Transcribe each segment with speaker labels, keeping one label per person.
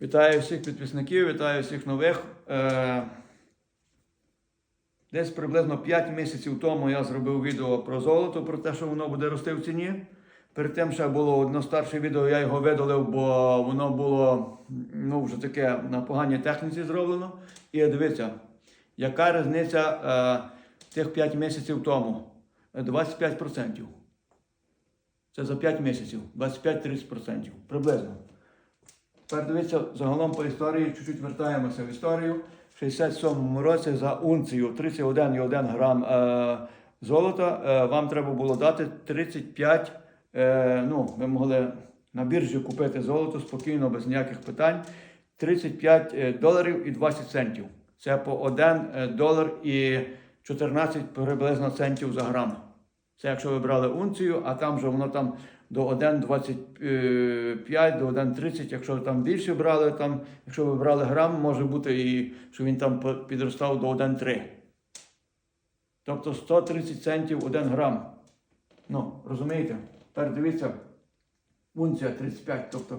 Speaker 1: Вітаю всіх підписників, вітаю всіх нових. Е, Десь приблизно 5 місяців тому я зробив відео про золото, про те, що воно буде рости в ціні. Перед тим ще було одно старше відео, я його видалив, бо воно було ну, вже таке на поганій техніці зроблено. І дивіться, яка різниця е, тих 5 місяців тому? 25%. Це за 5 місяців, 25-30% приблизно. Тепер дивіться, загалом по історії, чуть-чуть вертаємося в історію. В 67-му році за унцію 31,1 грам е, золота е, вам треба було дати 35, е, ну, ви могли на біржі купити золото спокійно, без ніяких питань. 35 е, доларів і 20 центів. Це по 1 долар і 14 приблизно центів за грам. Це якщо ви брали унцію, а там же воно там до 1,25, до 1,30, якщо ви там більше брали, там, якщо ви брали грам, може бути і що він там підростав до 1,3. Тобто 130 центів 1 грам. Ну, розумієте? Тепер дивіться, унція 35. Тобто,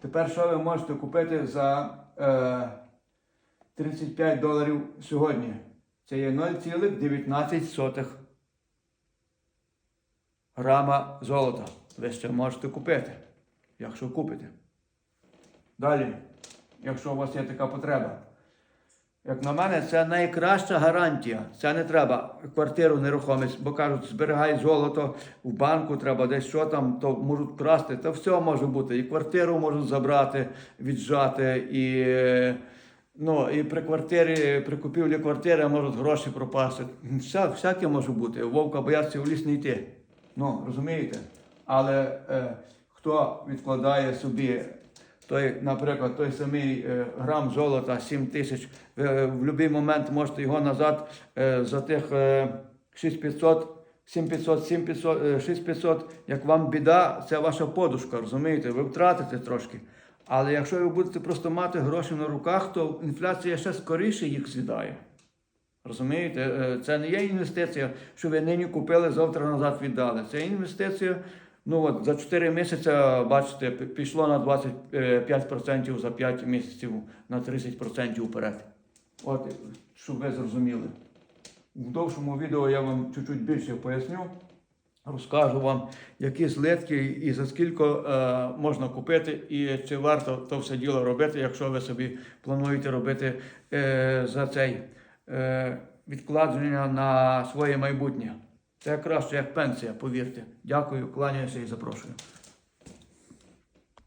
Speaker 1: тепер що ви можете купити за е, 35 доларів сьогодні? Це є 0,19 грама золота. Ви ще можете купити, якщо купите. Далі, якщо у вас є така потреба. Як на мене, це найкраща гарантія. Це не треба квартиру нерухомість, бо кажуть, зберігай золото в банку, треба десь що там, то можуть красти. Та все може бути. І квартиру можуть забрати, віджати, і, ну, і при квартирі, при купівлі квартири можуть гроші пропасти. Вся, всяке може бути. Вовка бояться в ліс не йти. Ну, розумієте? Але е, хто відкладає собі той, наприклад, той самий е, грам золота 7 тисяч, е, в будь-який момент можете його назад е, за тих е, 6500, 7500, 7500, е, 6500, як вам біда, це ваша подушка, розумієте? Ви втратите трошки. Але якщо ви будете просто мати гроші на руках, то інфляція ще скоріше їх з'їдає. Розумієте, Е, це не є інвестиція, що ви нині купили, завтра назад віддали. Це інвестиція. Ну от за 4 місяці, бачите, пішло на 25% за 5 місяців, на 30% вперед. От, щоб ви зрозуміли. В довшому відео я вам чуть-чуть більше поясню. Розкажу вам, які злитки і за скільки е, можна купити, і чи варто то все діло робити, якщо ви собі плануєте робити е, за цей е, відкладення на своє майбутнє. Це краще як пенсія, повірте. Дякую, кланяюся і запрошую.